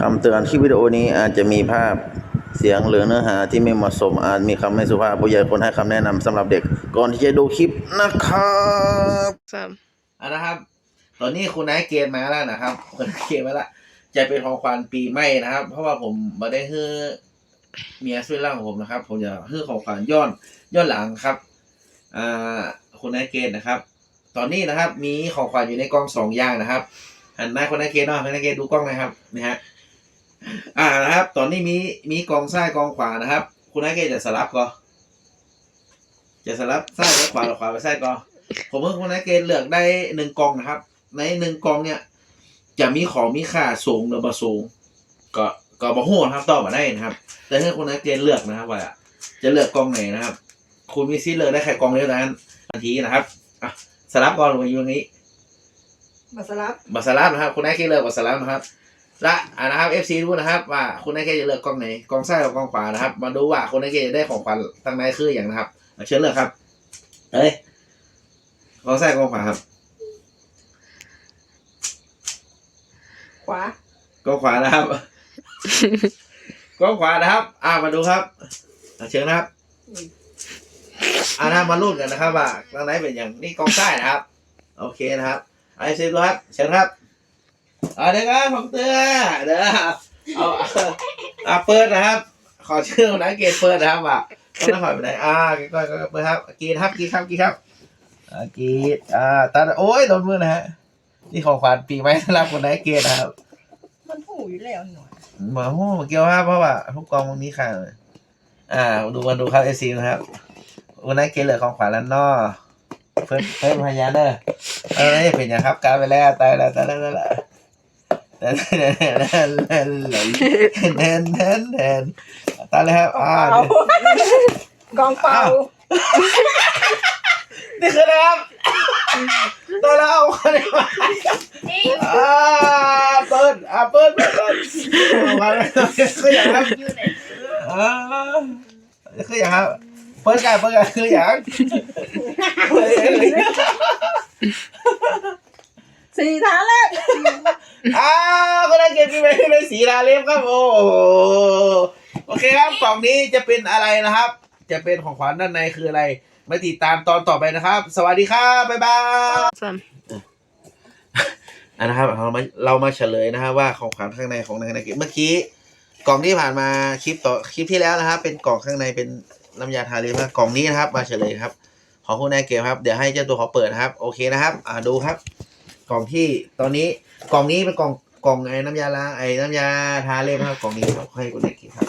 คำเตือนคลิปวิดีโอนี้อาจจะมีภาพเสียงหรือเนื้อหาที่ไม่เหมาะสมอาจมีคำไม่สุภาพผู้ใหญ่ควรให้คำแนะนำสำหรับเด็ก ก่อนที่จะดูคลิปนะครับสามอะนะครับ ตอนนี้คุณนายเกณฑ์มาแล้วนะครับ คุณนายเกณฑ์มาแล้วจะเป็นของขวัญปีใหม่นะครับ เพราะว่าผมมาได้ฮื้อเมียช่วยร่างของผมนะครับ ผมจะฮื้อของขวัญย้อนย้อนหลังครับอ่าคุณนายเกณฑ์นะครับ ตอนนี้นะครับ มีของขวัญอยู่ในกล่องสองอย่างนะครับหันหน้าคุณนายเกณฑ์เนาะคุณนายเกณฑ์ดูกล้องนะครับนี่ฮะ อ่านะครับ ตอนนี้มีมีกองซ้ายกองขวานะครับ คุณนายเกณฑ์จะสลับก็จะสลับซ้ายไปขวาหรือขวาไปซ้ายก็ผมเพิ่งคุณนายเกณฑ์เลือกได้หนึ่งกองนะครับ ในหนึ่งกองเนี่ย จะมีของมีค่าสูงหรือบ่สูง ก็ก็บ่ฮู้นะครับตอบมาได้นะครับ แต่ถ้าคุณนายเกณฑ์เลือกนะครับว่าจะเลือกกองไหนนะครับ คุณมีสิทธิ์เลือกได้แค่กองเดียวนั้นทันทีนะครับอะสลับก่อนลงมาอยู่ตรงนี้มาสลับบัตรสลับนะครับ คุณนายเกณฑ์เลือกบัตรสลับนะครับ และอ่านะครับ FC ดูนะครับ ว่าคุณนายเกณฑ์จะเลือกกองไหนกองซ้ายหรือกองขวานะครับ มาดูว่าคุณนายเกณฑ์จะได้ของขวัญตั้งไหนคืออย่างนะครับอะเชิญเลือกครับเอ้ยกองซ้ายกองขวาครับขวากองขวานะครับกองขวานะครับ อ่ามาดูครับอะเชิญนะครับอ่านะมาลุ้นกันนะครับ ว่าตรงไหนเป็นอย่างนี่กองใต้นะครับ โอเคนะครับไอซีดูครับเชิญครับ อ่าเดี๋ยวครับผมเตือเดี๋ยวเอาอ่าเปิดนะครับ ขอชื่อคนนั้นเกตเปิดนะครับว่าต้องถอยไปไหนอ่าก็ก็เปิดครับกีดครับกีดครับกีดครับอ่ากีดอ่าตาโอ้ยโดนมือนะฮะนี่ของขวัญปีใหม่สำหรับคนไหนเกตนะครับ มันหูอยู่แล้วหน่อยหมาโม่เกี่ยวครับเพราะว่าทุกกองตรงนี้ค่ะอ่า ดูมาดูครับเอซีนะครับวันนั้นเกเหลือของขวัญแล้วเนอเพิ่มเพิ่มพยานเนอะเออนี่เป็นอย่างครับการไปแล้วตายแล้วตายแล้วตายแล้ว แนนแนนแนนแน่นแน่นแน่นแน่นตายแล้วครับอ่าเอากองเป่านี่คืออะครับตายแล้วเอาคนนี้มาอ่าเปิดอ่าเปิดเปิดเปิดเอามาเลยคืออย่างครับอ่าคืออย่างครับเปิดกันเปิดกันคืออย่างสี่ท้าแรก อ้าวก็ได้เก็บไปเป็นสีดาเล็บครับโอ้โหโอเคครับกล่องนี้จะเป็นอะไรนะครับ จะเป็นของขวัญด้านในคืออะไร มาติดตามตอนต่อไปนะครับ สวัสดีครับบ๊ายบายสามอะนะครับเรามาเรามาเฉลยนะครับ ว่าของขวัญข้างในของในในเมื่อกี้กล่องที่ผ่านมาคลิปต่อคลิปที่แล้วนะครับ เป็นกล่องข้างในเป็นน้ำยาทาเล็บนะกล่องนี้นะครับ มาเฉลยครับ ของคุณนายเกมครับ เดี๋ยวให้เจ้าตัวเขาเปิดนะครับ โอเคนะครับ อ่าดูครับ กล่องที่ตอนนี้กล่องนี้เป็นกล่องกล่องไอ้น้ำยาล้างไอ้น้ำยาทาเล็บนะครับกล่องนี้ครับให้คุณนายเกมครับ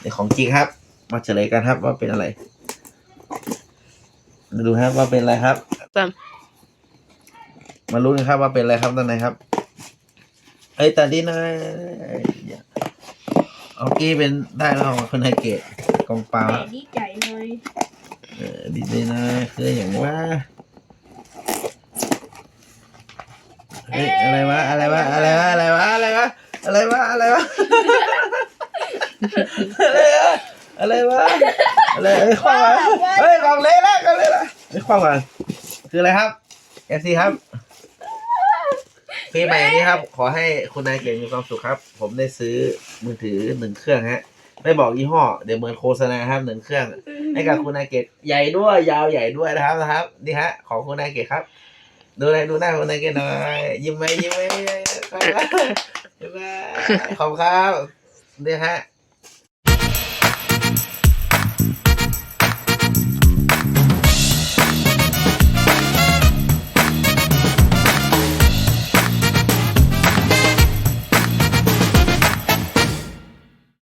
เดี๋ยวของจริงครับ มาเฉลยกันครับว่าเป็นอะไรมาดูครับว่าเป็นอะไรครับสามมาลุ้นกันครับว่าเป็นอะไรครับด้านในครับเอ้ยแต่ดีนะโอเคเป็นได้แล้วของคนไทยเกตกองปลาดีใจเลยเออดีเลยนะคืออย่างว่า เฮ้ยอะไรวะอะไรวะอะไรวะอะไรวะอะไรวะอะไรวะอะไรวะอะไรวะอะไรเอ้ยคว้างเฮ้ยกองเละแล้วกองเละแล้วเฮ้คว้างมาคืออะไรครับเอฟซีครับปีใหม่นี้ครับ ขอให้คุณนายเก่งมีความสุขครับ ผมได้ซื้อมือถือหนึ่งเครื่องฮะไม่บอกยี่ห้อเดี๋ยวเหมือนโฆษณาครับหนึ่งเครื่อง ให้กับคุณนายเกตใหญ่ด้วยยาวใหญ่ด้วยนะครับนะครับ นี่ฮะ ของคุณนายเกตครับ ดูเลยดูหน้าคุณนายเกตหน่อยยิ้มไหมยิ้มไหมยิ้มไหมยิ้มไหมขอบคุณครับนี่ฮะ